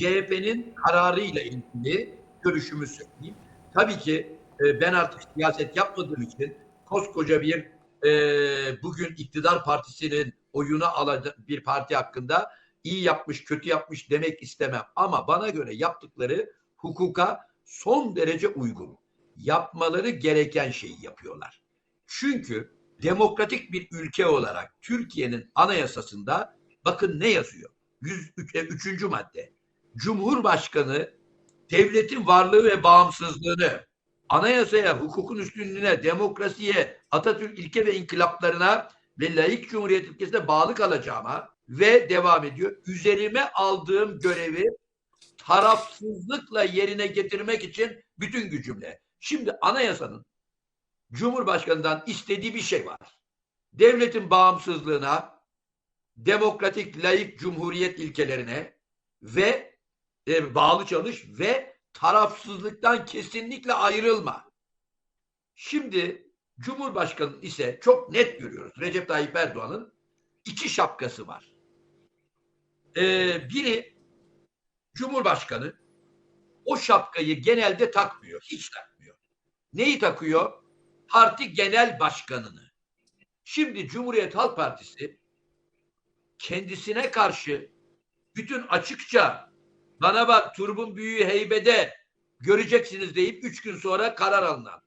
CHP'nin kararıyla ilgili görüşümü söyleyeyim. Tabii ki e, ben artık siyaset yapmadığım için koskoca bir e, bugün iktidar partisinin oyunu alacak bir parti hakkında iyi yapmış, kötü yapmış demek istemem. Ama bana göre yaptıkları hukuka son derece uygun. Yapmaları gereken şeyi yapıyorlar. Çünkü demokratik bir ülke olarak Türkiye'nin anayasasında bakın ne yazıyor? 103. madde. Cumhurbaşkanı devletin varlığı ve bağımsızlığını anayasaya, hukukun üstünlüğüne, demokrasiye, Atatürk ilke ve inkılaplarına ve layık cumhuriyet ülkesine bağlı kalacağıma ve devam ediyor. Üzerime aldığım görevi tarafsızlıkla yerine getirmek için bütün gücümle. Şimdi anayasanın Cumhurbaşkanı'ndan istediği bir şey var. Devletin bağımsızlığına, demokratik, layık cumhuriyet ilkelerine ve e, bağlı çalış ve tarafsızlıktan kesinlikle ayrılma. Şimdi Cumhurbaşkanı ise çok net görüyoruz. Recep Tayyip Erdoğan'ın iki şapkası var. Ee, biri Cumhurbaşkanı o şapkayı genelde takmıyor. Hiç takmıyor. Neyi takıyor? Parti genel başkanını. Şimdi Cumhuriyet Halk Partisi kendisine karşı bütün açıkça bana bak turbun büyüğü heybede göreceksiniz deyip üç gün sonra karar alınan.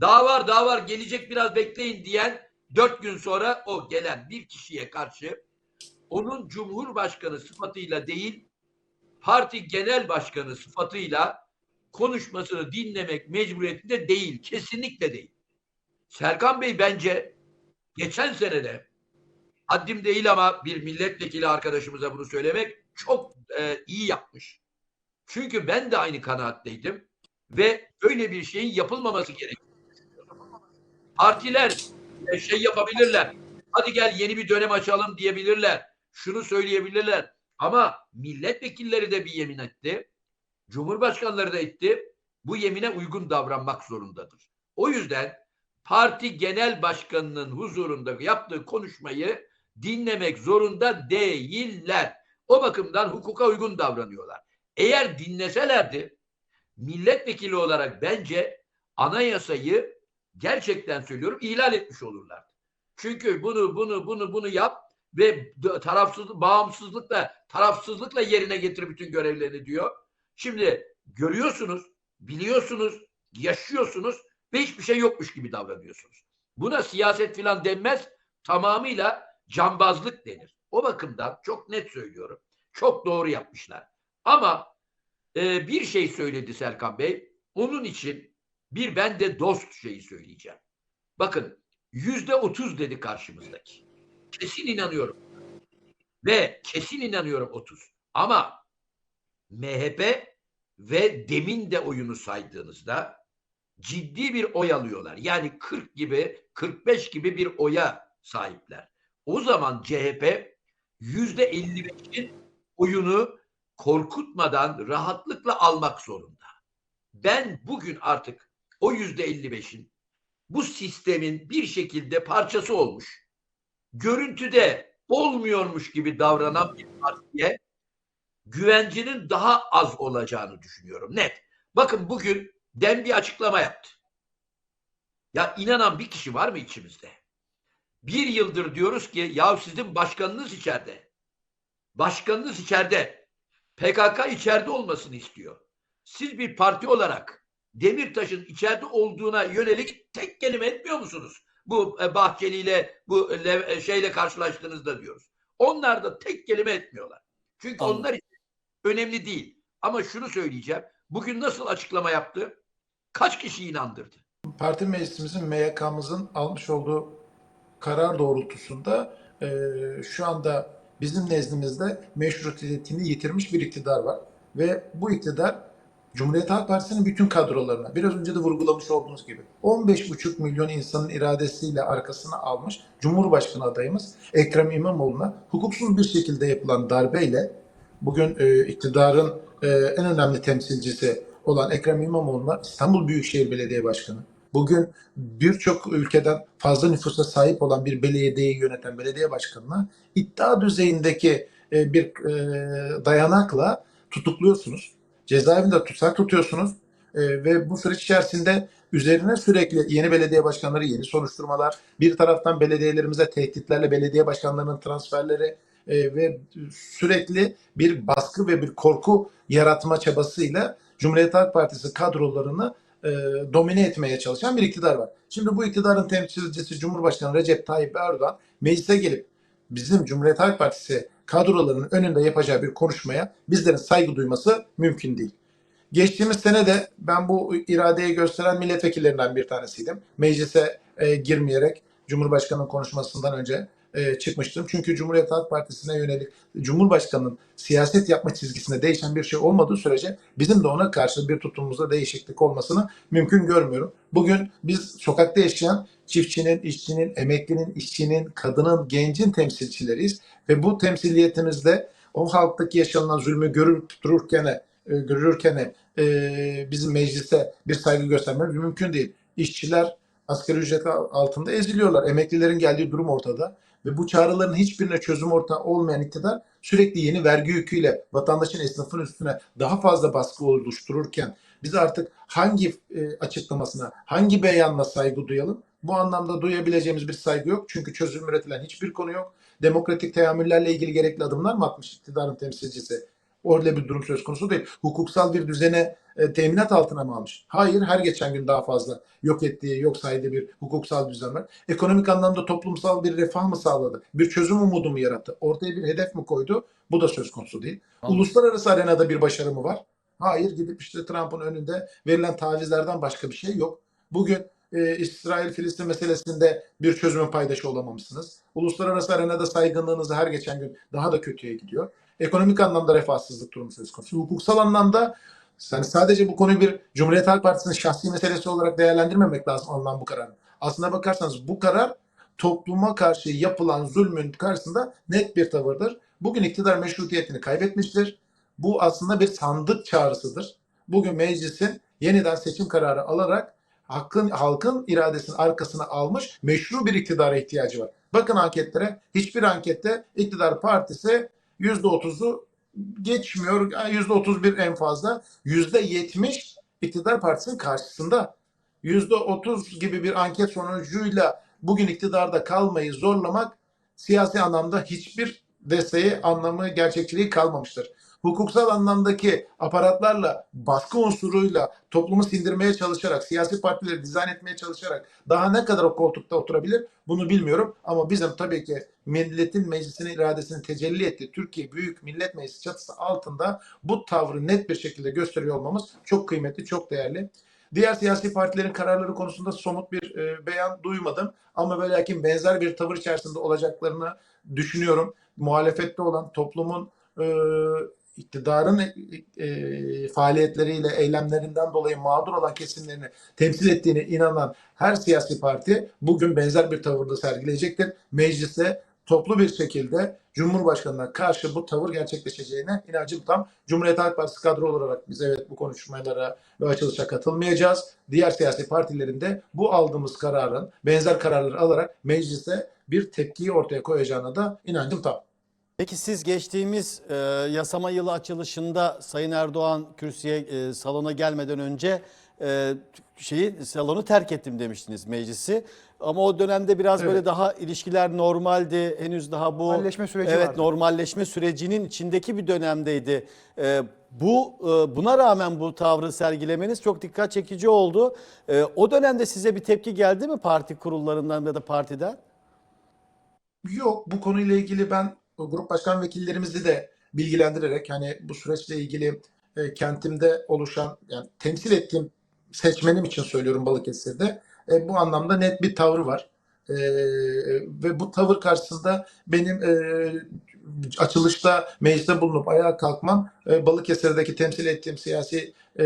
Daha var daha var gelecek biraz bekleyin diyen dört gün sonra o gelen bir kişiye karşı onun Cumhurbaşkanı sıfatıyla değil parti genel başkanı sıfatıyla konuşmasını dinlemek mecburiyetinde değil. Kesinlikle değil. Serkan Bey bence geçen senede haddim değil ama bir milletvekili arkadaşımıza bunu söylemek çok e, iyi yapmış. Çünkü ben de aynı kanaatteydim ve öyle bir şeyin yapılmaması gerekiyor. Partiler e, şey yapabilirler. Hadi gel yeni bir dönem açalım diyebilirler. Şunu söyleyebilirler. Ama milletvekilleri de bir yemin etti. Cumhurbaşkanları da etti. Bu yemine uygun davranmak zorundadır. O yüzden parti genel başkanının huzurunda yaptığı konuşmayı dinlemek zorunda değiller. O bakımdan hukuka uygun davranıyorlar. Eğer dinleselerdi milletvekili olarak bence anayasayı gerçekten söylüyorum ihlal etmiş olurlardı. Çünkü bunu bunu bunu bunu yap ve tarafsız bağımsızlıkla tarafsızlıkla yerine getir bütün görevlerini diyor. Şimdi görüyorsunuz, biliyorsunuz, yaşıyorsunuz ve hiçbir şey yokmuş gibi davranıyorsunuz. Buna siyaset filan denmez. Tamamıyla cambazlık denir. O bakımdan çok net söylüyorum. Çok doğru yapmışlar. Ama e, bir şey söyledi Serkan Bey. Onun için bir ben de dost şeyi söyleyeceğim. Bakın yüzde otuz dedi karşımızdaki. Kesin inanıyorum. Ve kesin inanıyorum 30. Ama MHP ve demin de oyunu saydığınızda ciddi bir oy alıyorlar. Yani 40 gibi 45 gibi bir oya sahipler. O zaman CHP yüzde 55'in oyunu korkutmadan rahatlıkla almak zorunda. Ben bugün artık o yüzde 55'in bu sistemin bir şekilde parçası olmuş. Görüntüde olmuyormuş gibi davranan bir partiye güvencinin daha az olacağını düşünüyorum. Net. Bakın bugün Dem bir açıklama yaptı. Ya inanan bir kişi var mı içimizde? Bir yıldır diyoruz ki ya sizin başkanınız içeride. Başkanınız içeride. PKK içeride olmasını istiyor. Siz bir parti olarak Demirtaş'ın içeride olduğuna yönelik tek kelime etmiyor musunuz? Bu e, Bahçeli ile bu e, şeyle karşılaştığınızda diyoruz. Onlar da tek kelime etmiyorlar. Çünkü Anladım. onlar için önemli değil. Ama şunu söyleyeceğim. Bugün nasıl açıklama yaptı? Kaç kişi inandırdı? Parti meclisimizin, MYK'mızın almış olduğu karar doğrultusunda e, şu anda bizim nezdimizde meşrutiyetini yitirmiş bir iktidar var. Ve bu iktidar Cumhuriyet Halk Partisi'nin bütün kadrolarına, biraz önce de vurgulamış olduğunuz gibi 15,5 milyon insanın iradesiyle arkasına almış Cumhurbaşkanı adayımız Ekrem İmamoğlu'na hukuksuz bir şekilde yapılan darbeyle bugün e, iktidarın e, en önemli temsilcisi olan Ekrem İmamoğlu'na İstanbul Büyükşehir Belediye Başkanı, bugün birçok ülkeden fazla nüfusa sahip olan bir belediyeyi yöneten belediye başkanına iddia düzeyindeki e, bir e, dayanakla tutukluyorsunuz. Cezaevinde tutsak tutuyorsunuz. Ee, ve bu süreç içerisinde üzerine sürekli yeni belediye başkanları, yeni soruşturmalar, bir taraftan belediyelerimize tehditlerle belediye başkanlarının transferleri e, ve sürekli bir baskı ve bir korku yaratma çabasıyla Cumhuriyet Halk Partisi kadrolarını e, domine etmeye çalışan bir iktidar var. Şimdi bu iktidarın temsilcisi Cumhurbaşkanı Recep Tayyip Erdoğan meclise gelip bizim Cumhuriyet Halk Partisi kadrolarının önünde yapacağı bir konuşmaya bizlerin saygı duyması mümkün değil. Geçtiğimiz sene de ben bu iradeyi gösteren milletvekillerinden bir tanesiydim. Meclise e, girmeyerek Cumhurbaşkanı'nın konuşmasından önce e, çıkmıştım. Çünkü Cumhuriyet Halk Partisi'ne yönelik Cumhurbaşkanı'nın siyaset yapma çizgisinde değişen bir şey olmadığı sürece bizim de ona karşı bir tutumumuzda değişiklik olmasını mümkün görmüyorum. Bugün biz sokakta yaşayan çiftçinin, işçinin, emeklinin, işçinin, kadının, gencin temsilcileriyiz ve bu temsiliyetimizde o halktaki yaşanılan zulmü görüp dururken, e, görürken e, bizim meclise bir saygı göstermemiz mümkün değil. İşçiler asgari ücret altında eziliyorlar. Emeklilerin geldiği durum ortada. Ve bu çağrıların hiçbirine çözüm ortağı olmayan iktidar sürekli yeni vergi yüküyle vatandaşın esnafın üstüne daha fazla baskı oluştururken biz artık hangi e, açıklamasına, hangi beyanla saygı duyalım? Bu anlamda duyabileceğimiz bir saygı yok. Çünkü çözüm üretilen hiçbir konu yok. Demokratik teamüllerle ilgili gerekli adımlar mı atmış iktidarın temsilcisi? Öyle bir durum söz konusu değil. Hukuksal bir düzene e, teminat altına mı almış? Hayır, her geçen gün daha fazla yok ettiği, yok saydığı bir hukuksal düzen var. Ekonomik anlamda toplumsal bir refah mı sağladı? Bir çözüm umudu mu yarattı? Ortaya bir hedef mi koydu? Bu da söz konusu değil. Anladım. Uluslararası arenada bir başarı mı var? Hayır, gidip işte Trump'ın önünde verilen tavizlerden başka bir şey yok. Bugün e, İsrail-Filistin meselesinde bir çözümün paydaşı olamamışsınız. Uluslararası arenada saygınlığınız her geçen gün daha da kötüye gidiyor. Ekonomik anlamda refahsızlık durumu söz konusu. Hukuksal anlamda yani sadece bu konuyu bir Cumhuriyet Halk Partisi'nin şahsi meselesi olarak değerlendirmemek lazım alınan bu kararı. Aslına bakarsanız bu karar topluma karşı yapılan zulmün karşısında net bir tavırdır. Bugün iktidar meşrutiyetini kaybetmiştir. Bu aslında bir sandık çağrısıdır. Bugün meclisin yeniden seçim kararı alarak hakkın halkın iradesinin arkasına almış meşru bir iktidara ihtiyacı var. Bakın anketlere hiçbir ankette iktidar partisi %30'u geçmiyor. %31 en fazla. %70 iktidar partisinin karşısında. %30 gibi bir anket sonucuyla bugün iktidarda kalmayı zorlamak siyasi anlamda hiçbir desteği, anlamı, gerçekçiliği kalmamıştır. Hukuksal anlamdaki aparatlarla, baskı unsuruyla toplumu sindirmeye çalışarak, siyasi partileri dizayn etmeye çalışarak daha ne kadar o koltukta oturabilir bunu bilmiyorum. Ama bizim tabii ki milletin meclisinin iradesini tecelli etti. Türkiye Büyük Millet Meclisi çatısı altında bu tavrı net bir şekilde gösteriyor olmamız çok kıymetli, çok değerli. Diğer siyasi partilerin kararları konusunda somut bir e, beyan duymadım. Ama ve lakin benzer bir tavır içerisinde olacaklarını düşünüyorum. Muhalefette olan toplumun e, iktidarın e, e, faaliyetleriyle, eylemlerinden dolayı mağdur olan kesimlerini temsil ettiğine inanan her siyasi parti bugün benzer bir tavırda sergileyecektir. Mecliste toplu bir şekilde Cumhurbaşkanı'na karşı bu tavır gerçekleşeceğine inancım tam. Cumhuriyet Halk Partisi kadro olarak biz evet bu konuşmalara ve açılışa katılmayacağız. Diğer siyasi partilerin de bu aldığımız kararın benzer kararları alarak meclise bir tepkiyi ortaya koyacağına da inancım tam. Peki siz geçtiğimiz e, yasama yılı açılışında Sayın Erdoğan kürsüye e, salona gelmeden önce e, şeyi salonu terk ettim demiştiniz meclisi. Ama o dönemde biraz Evet. böyle daha ilişkiler normaldi. Henüz daha bu Normalleşme süreci evet vardı. normalleşme sürecinin içindeki bir dönemdeydi. E, bu e, buna rağmen bu tavrı sergilemeniz çok dikkat çekici oldu. E, o dönemde size bir tepki geldi mi parti kurullarından ya da partiden? Yok bu konuyla ilgili ben grup başkan vekillerimizi de bilgilendirerek hani bu süreçle ilgili e, kentimde oluşan yani temsil ettiğim seçmenim için söylüyorum Balıkesir'de e, bu anlamda net bir tavrı var. E, ve bu tavır karşısında benim e, açılışta mecliste bulunup ayağa kalkmam e, Balıkesir'deki temsil ettiğim siyasi e,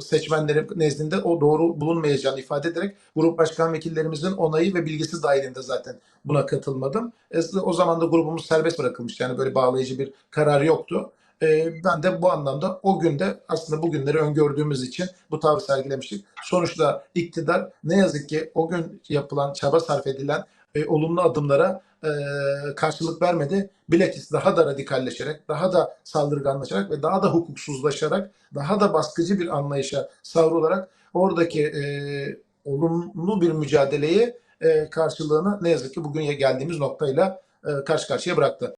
seçmenlerim nezdinde o doğru bulunmayacağını ifade ederek grup başkan vekillerimizin onayı ve bilgisi dahilinde zaten buna katılmadım. E, o zaman da grubumuz serbest bırakılmıştı. Yani böyle bağlayıcı bir karar yoktu. E, ben de bu anlamda o günde aslında bugünleri öngördüğümüz için bu tavrı sergilemiştik. Sonuçta iktidar ne yazık ki o gün yapılan çaba sarf edilen e, olumlu adımlara e, karşılık vermedi. Bilakis daha da radikalleşerek, daha da saldırganlaşarak ve daha da hukuksuzlaşarak, daha da baskıcı bir anlayışa savrularak oradaki e, olumlu bir mücadeleyi e, karşılığını ne yazık ki bugün geldiğimiz noktayla e, karşı karşıya bıraktı.